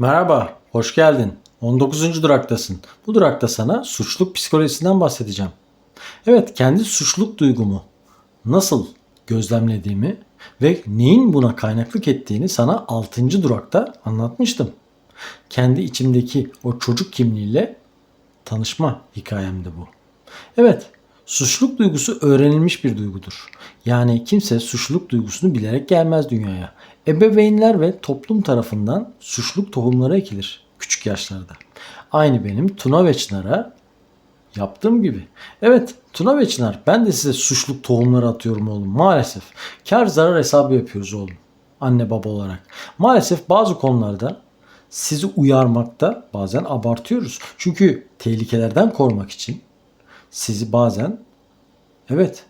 Merhaba, hoş geldin. 19. duraktasın. Bu durakta sana suçluluk psikolojisinden bahsedeceğim. Evet, kendi suçluluk duygumu nasıl gözlemlediğimi ve neyin buna kaynaklık ettiğini sana 6. durakta anlatmıştım. Kendi içimdeki o çocuk kimliğiyle tanışma hikayemdi bu. Evet, suçluluk duygusu öğrenilmiş bir duygudur. Yani kimse suçluluk duygusunu bilerek gelmez dünyaya. Ebeveynler ve toplum tarafından suçluluk tohumları ekilir küçük yaşlarda. Aynı benim Tuna ve Çınar'a yaptığım gibi. Evet Tuna ve Çınar ben de size suçluluk tohumları atıyorum oğlum maalesef. Kar zarar hesabı yapıyoruz oğlum anne baba olarak. Maalesef bazı konularda sizi uyarmakta bazen abartıyoruz. Çünkü tehlikelerden korumak için sizi bazen evet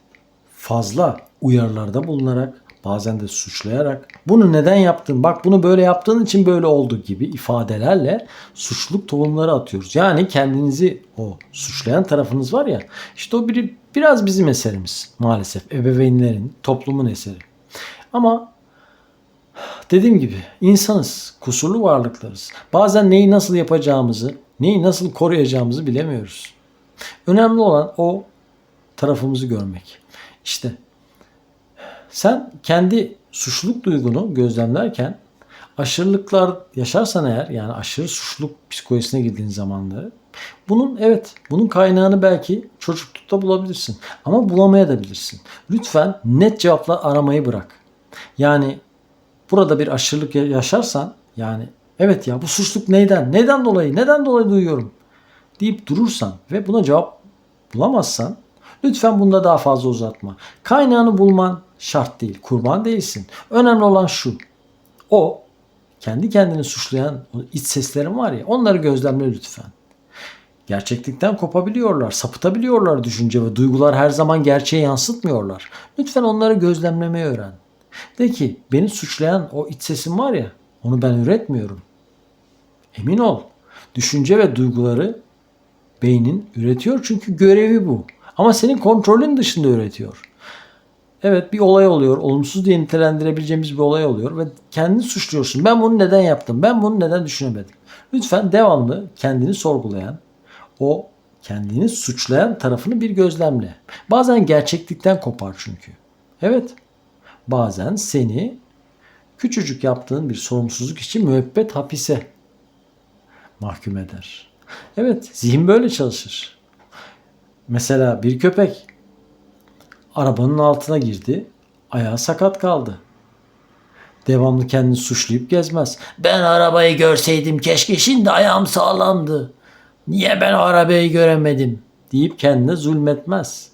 fazla uyarılarda bulunarak bazen de suçlayarak bunu neden yaptın bak bunu böyle yaptığın için böyle oldu gibi ifadelerle suçluluk tohumları atıyoruz. Yani kendinizi o suçlayan tarafınız var ya işte o biri biraz bizim eserimiz maalesef ebeveynlerin toplumun eseri. Ama dediğim gibi insanız, kusurlu varlıklarız. Bazen neyi nasıl yapacağımızı, neyi nasıl koruyacağımızı bilemiyoruz. Önemli olan o tarafımızı görmek. İşte sen kendi suçluluk duygunu gözlemlerken aşırılıklar yaşarsan eğer yani aşırı suçluluk psikolojisine girdiğin zamanları bunun evet bunun kaynağını belki çocuklukta bulabilirsin ama bulamayabilirsin. Lütfen net cevaplar aramayı bırak. Yani burada bir aşırılık ya- yaşarsan yani evet ya bu suçluluk neyden? Neden dolayı? Neden dolayı duyuyorum? Deyip durursan ve buna cevap bulamazsan lütfen bunda daha fazla uzatma. Kaynağını bulman şart değil. Kurban değilsin. Önemli olan şu. O kendi kendini suçlayan iç seslerin var ya onları gözlemle lütfen. Gerçeklikten kopabiliyorlar, sapıtabiliyorlar düşünce ve duygular her zaman gerçeği yansıtmıyorlar. Lütfen onları gözlemlemeyi öğren. De ki beni suçlayan o iç sesim var ya onu ben üretmiyorum. Emin ol. Düşünce ve duyguları beynin üretiyor çünkü görevi bu. Ama senin kontrolün dışında üretiyor. Evet bir olay oluyor. Olumsuz diye nitelendirebileceğimiz bir olay oluyor ve kendini suçluyorsun. Ben bunu neden yaptım? Ben bunu neden düşünemedim? Lütfen devamlı kendini sorgulayan, o kendini suçlayan tarafını bir gözlemle. Bazen gerçeklikten kopar çünkü. Evet. Bazen seni küçücük yaptığın bir sorumsuzluk için müebbet hapise mahkum eder. Evet, zihin böyle çalışır. Mesela bir köpek arabanın altına girdi, ayağı sakat kaldı. Devamlı kendini suçlayıp gezmez. Ben arabayı görseydim keşke şimdi ayağım sağlamdı. Niye ben arabayı göremedim deyip kendine zulmetmez.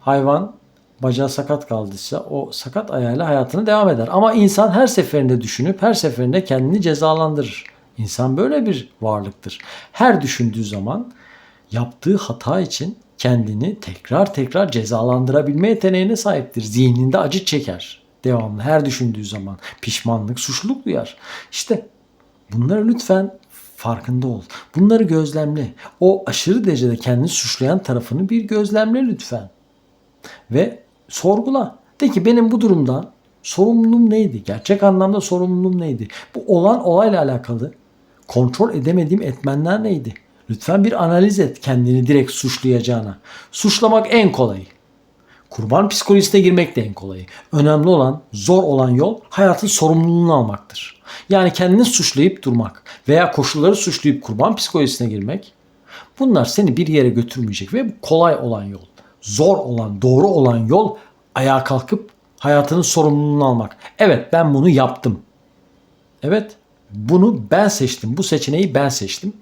Hayvan bacağı sakat kaldıysa o sakat ayağıyla hayatına devam eder. Ama insan her seferinde düşünüp her seferinde kendini cezalandırır. İnsan böyle bir varlıktır. Her düşündüğü zaman yaptığı hata için kendini tekrar tekrar cezalandırabilme yeteneğine sahiptir. Zihninde acı çeker. Devamlı her düşündüğü zaman pişmanlık, suçluluk duyar. İşte bunları lütfen farkında ol. Bunları gözlemle. O aşırı derecede kendini suçlayan tarafını bir gözlemle lütfen. Ve sorgula. De ki benim bu durumdan sorumluluğum neydi? Gerçek anlamda sorumluluğum neydi? Bu olan olayla alakalı kontrol edemediğim etmenler neydi? Lütfen bir analiz et kendini direkt suçlayacağına. Suçlamak en kolayı. Kurban psikolojisine girmek de en kolayı. Önemli olan, zor olan yol hayatın sorumluluğunu almaktır. Yani kendini suçlayıp durmak veya koşulları suçlayıp kurban psikolojisine girmek bunlar seni bir yere götürmeyecek ve bu kolay olan yol. Zor olan, doğru olan yol ayağa kalkıp hayatının sorumluluğunu almak. Evet ben bunu yaptım. Evet bunu ben seçtim. Bu seçeneği ben seçtim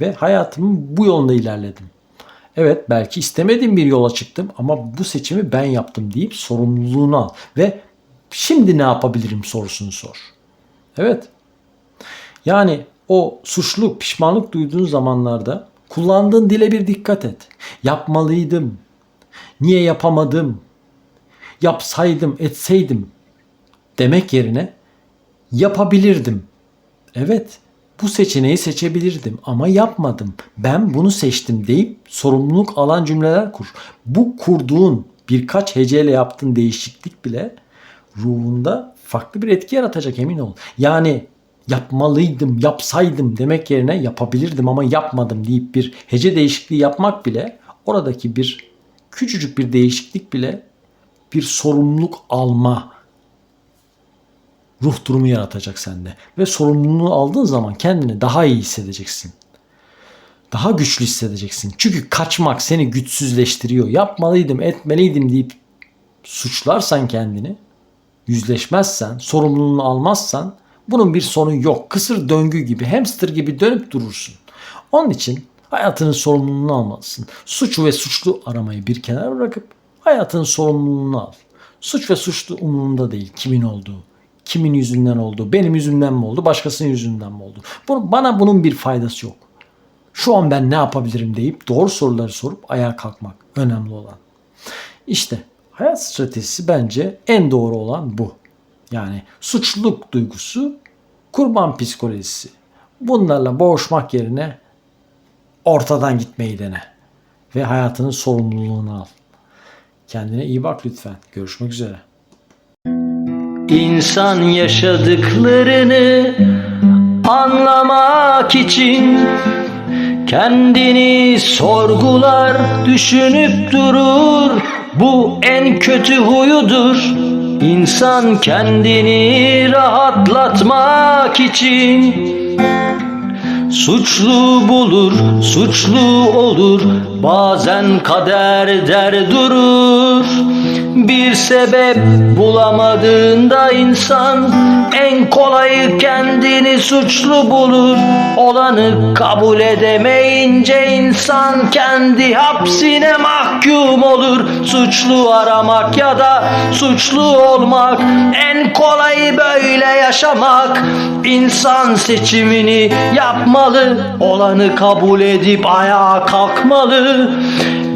ve hayatımın bu yolunda ilerledim. Evet belki istemediğim bir yola çıktım ama bu seçimi ben yaptım deyip sorumluluğunu al ve şimdi ne yapabilirim sorusunu sor. Evet. Yani o suçluluk, pişmanlık duyduğun zamanlarda kullandığın dile bir dikkat et. Yapmalıydım. Niye yapamadım? Yapsaydım, etseydim demek yerine yapabilirdim. Evet, bu seçeneği seçebilirdim ama yapmadım. Ben bunu seçtim deyip sorumluluk alan cümleler kur. Bu kurduğun birkaç heceyle yaptığın değişiklik bile ruhunda farklı bir etki yaratacak emin ol. Yani yapmalıydım, yapsaydım demek yerine yapabilirdim ama yapmadım deyip bir hece değişikliği yapmak bile oradaki bir küçücük bir değişiklik bile bir sorumluluk alma ruh durumu yaratacak sende. Ve sorumluluğu aldığın zaman kendini daha iyi hissedeceksin. Daha güçlü hissedeceksin. Çünkü kaçmak seni güçsüzleştiriyor. Yapmalıydım, etmeliydim deyip suçlarsan kendini, yüzleşmezsen, sorumluluğunu almazsan bunun bir sonu yok. Kısır döngü gibi, hamster gibi dönüp durursun. Onun için hayatının sorumluluğunu almalısın. Suç ve suçlu aramayı bir kenara bırakıp hayatının sorumluluğunu al. Suç ve suçlu umurunda değil kimin olduğu. Kimin yüzünden oldu, benim yüzümden mi oldu, başkasının yüzünden mi oldu? Bunu, bana bunun bir faydası yok. Şu an ben ne yapabilirim deyip doğru soruları sorup ayağa kalkmak önemli olan. İşte hayat stratejisi bence en doğru olan bu. Yani suçluluk duygusu, kurban psikolojisi. Bunlarla boğuşmak yerine ortadan gitmeyi dene. Ve hayatının sorumluluğunu al. Kendine iyi bak lütfen. Görüşmek üzere. İnsan yaşadıklarını anlamak için kendini sorgular, düşünüp durur. Bu en kötü huyudur. İnsan kendini rahatlatmak için Suçlu bulur, suçlu olur Bazen kader der durur Bir sebep bulamadığında insan En kolayı kendini suçlu bulur. Olanı kabul edemeyince insan Kendi hapsine mahkum olur. Suçlu aramak ya da suçlu olmak En kolayı böyle yaşamak. İnsan seçimini yapmalı Olanı kabul edip ayağa kalkmalı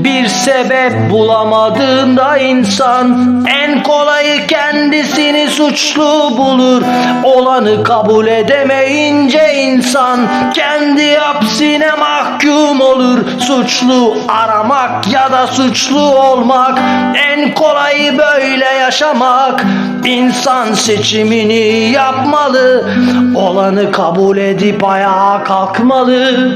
bir sebep bulamadığında insan en kolayı kendisini suçlu bulur. Olanı kabul edemeyince insan kendi hapsine mahkum olur. Suçlu aramak ya da suçlu olmak en kolayı böyle yaşamak. İnsan seçimini yapmalı. Olanı kabul edip ayağa kalkmalı.